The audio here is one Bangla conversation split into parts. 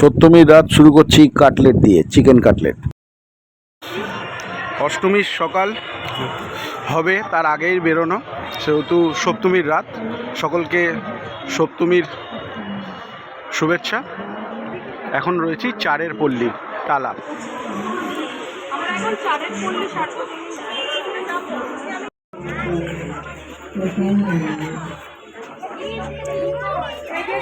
সপ্তমীর রাত শুরু করছি কাটলেট দিয়ে চিকেন কাটলেট। অষ্টমীর সকাল হবে তার আগেই বেরোনো সেহেতু সপ্তমীর রাত। সকলকে সপ্তমীর শুভেচ্ছা। এখন রয়েছি চারের পল্লী টালা।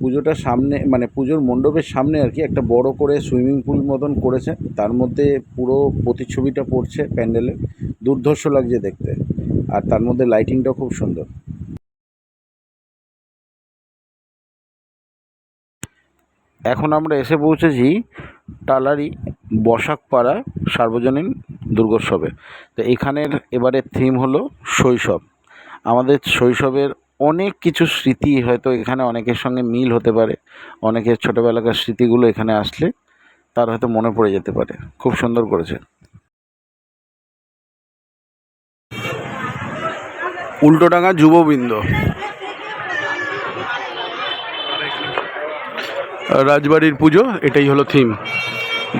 পুজোটার সামনে মানে পুজোর মণ্ডপের সামনে আর কি একটা বড় করে সুইমিং পুল মতন করেছে। তার মধ্যে পুরো প্রতিচ্ছবিটা পড়ছে প্যান্ডেলে। দুর্ধর্ষ লাগছে দেখতে। আর তার মধ্যে লাইটিংটাও খুব সুন্দর। এখন আমরা এসে পৌঁছেছি টালারি বসাকপাড়া সার্বজনীন দুর্গোৎসবে। তো এখানের এবারের থিম হলো শৈশব। আমাদের শৈশবের অনেক কিছু স্মৃতি হয়তো এখানে অনেকের সঙ্গে মিল হতে পারে। অনেকের ছোটোবেলাকার স্মৃতিগুলো এখানে আসলে তার হয়তো মনে পড়ে যেতে পারে। খুব সুন্দর করেছে উল্টোডাঙ্গা যুববৃন্দ। রাজবাড়ির পুজো, এটাই হলো থিম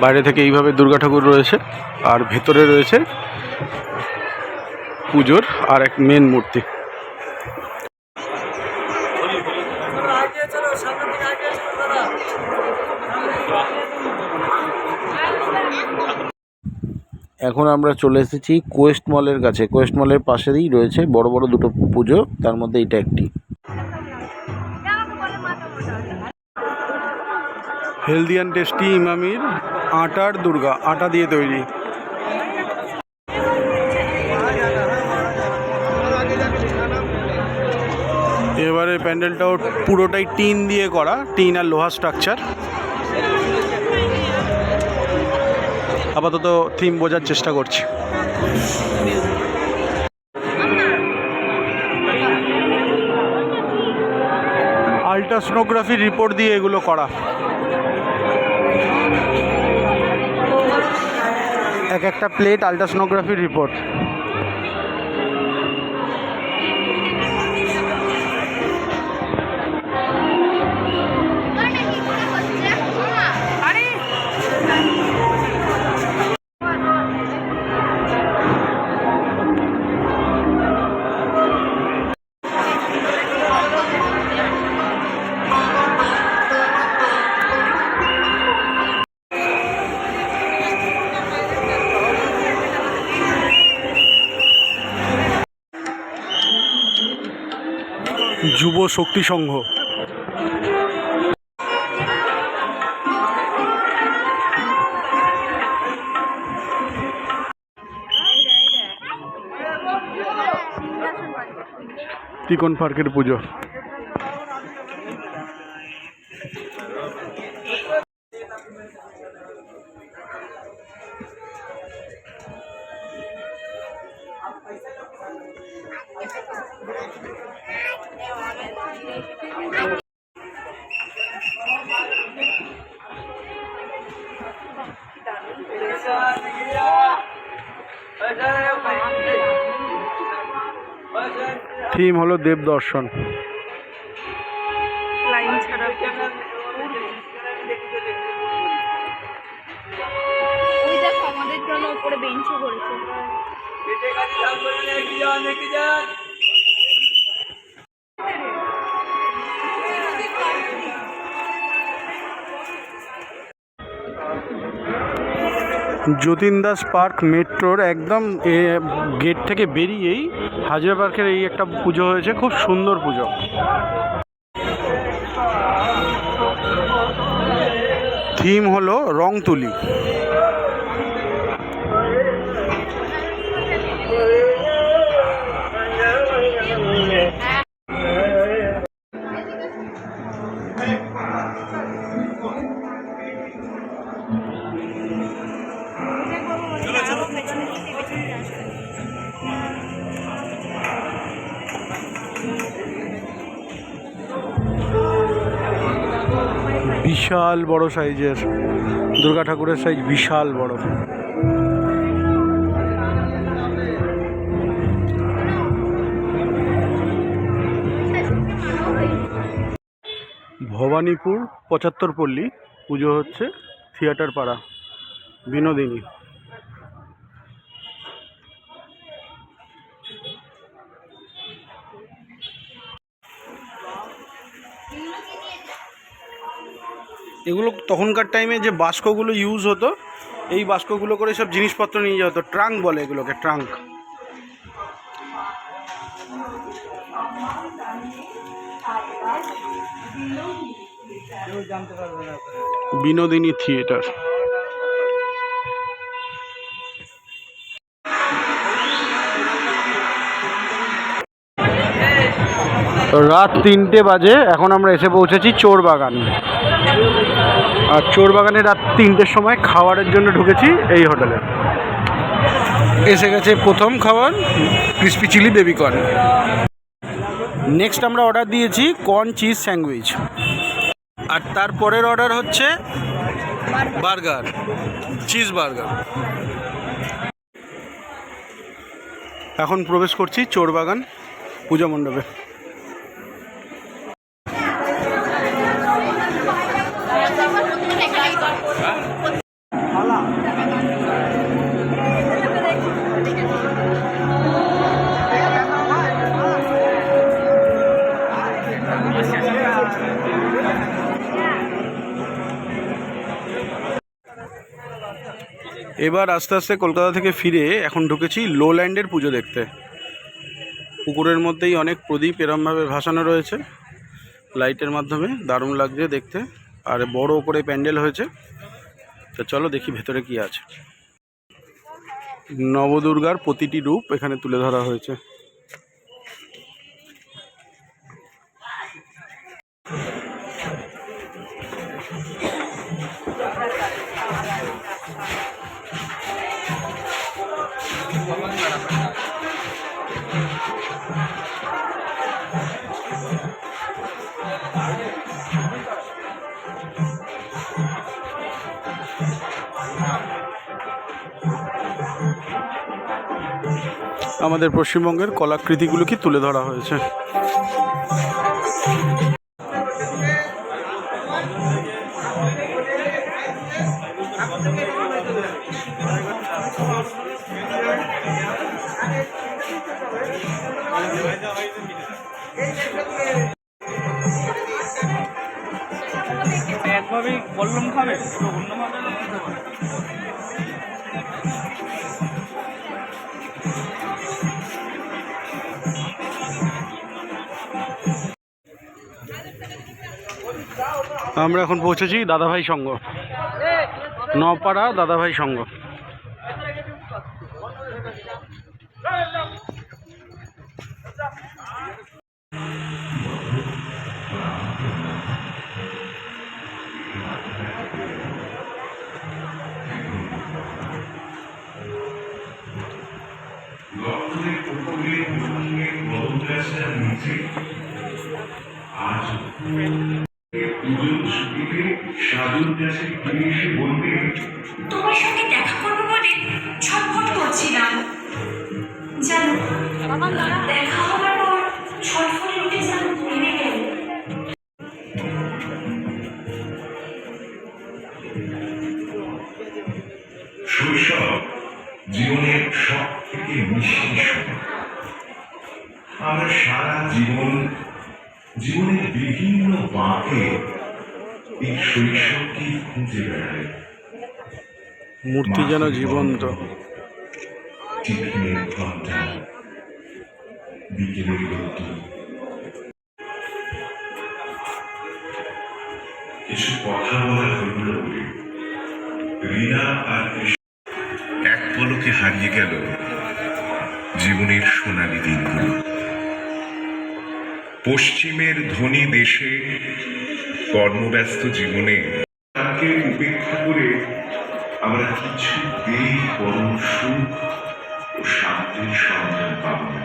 বাইরে থেকে এইভাবে দুর্গা ঠাকুর রয়েছে, আর ভেতরে রয়েছে পুজোর আর এক মেন মূর্তি। এখন আমরা চলে এসেছি কোয়েস্ট মলের কাছে। কোয়েস্ট মলের পাশেই রয়েছে বড় বড় দুটো পুজো, তার মধ্যে এটা একটি। হেলদি অ্যান্ড টেস্টি ইমামির আটার দুর্গা, আটা দিয়ে তৈরি। এবারে প্যান্ডেলটাও পুরোটাই টিন দিয়ে করা, টিন আর লোহা স্ট্রাকচার আপাতত থিম বোঝার চেষ্টা করছি। আল্ট্রাসোনোগ্রাফির রিপোর্ট দিয়ে এগুলো করা। এক একটা প্লেট আল্ট্রাসোনোগ্রাফির রিপোর্ট। যুব শক্তি সংঘ। টিকন পার্কের পুজো। থিম হলো দেব দর্শন। লাইন ওই দেখো আমাদের জন্য উপরে বেঞ্চও করেছে। যতীন দাস পার্ক মেট্রোর একদম এ, গেট থেকে বেরিয়েই হাজরা পার্কের এই একটা পুজো হয়েছে খুব সুন্দর পুজো। থিম হলো রং তুলি বিশাল বড় সাইজের দুর্গা ঠাকুরের সাইজ বিশাল বড়। ভবানীপুর পঁচাত্তর পল্লী, পুজো হচ্ছে থিয়েটার পাড়া, বিনোদিনী। এগুলো তখনকার টাইমে যে বাস্কগুলো ইউজ হতো, এই বাস্কগুলো করে সব জিনিসপত্র নিয়ে যাওয়া হতো, ট্রাঙ্ক বলে এগুলোকে, ট্রাঙ্ক। বিনোদিনী থিয়েটার। রাত তিনটে বাজে, এখন আমরা এসে পৌঁছেছি চোর বাগান আর চোর বাগানে রাত তিনটের সময় খাবারের জন্য ঢুকেছি এই হোটেলে। এসে গেছে প্রথম খাবার crispy chilli baby corn next আমরা অর্ডার দিয়েছি কর্ন চিজ স্যান্ডউইচ আর তারপরের অর্ডার হচ্ছে বার্গার চিজ বার্গার এখন প্রবেশ করছি চোর বাগান পূজা মণ্ডপে। এবার আস্তে আস্তে কলকাতা থেকে ফিরে এখন ঢুকেছি লোল্যান্ডের পুজো দেখতে। পুকুরের মধ্যেই অনেক প্রদীপ এরমভাবে ভাসানো রয়েছে। লাইটের মাধ্যমে দারুণ লাগছে দেখতে। আর বড় করে প্যান্ডেল হয়েছে। তো চলো দেখি ভেতরে কি আছে। নবদুর্গার প্রতিটি রূপ এখানে তুলে ধরা হয়েছে। আমাদের পশ্চিমবঙ্গের কলাকৃতিগুলোকে তুলে ধরা হয়েছে? বললাম খাবে আমরা এখন পৌঁছেছি দাদাভাই সংঘ। নপাড়া দাদাভাই নিচে আজ তোমার সঙ্গে দেখা করব বলে ছটফট করছিলাম। জানো দেখা হবার পর ছটফটের উঠে যেন থেমে গেল। শৈশব জীবনের সব থেকে মিষ্টি সময়। আমরা সারা জীবন জীবনের বিভিন্ন বাঁকে মূর্তি যেন জীবন্ত। এক পলকে হারিয়ে গেল জীবনের সোনালি দিনগুলো। পশ্চিমের ধনী দেশে কর্মব্যস্ত জীবনে তাকে উপেক্ষা করে আমরা কিছুতেই পরম সুখ ও শান্তির সন্ধান পাব না।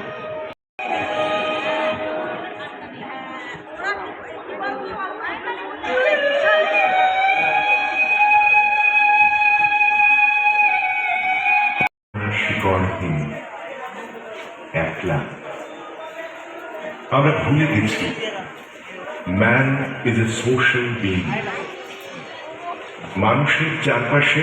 আমরা ভুলে গেছি। Man is a social being মানুষের চারপাশে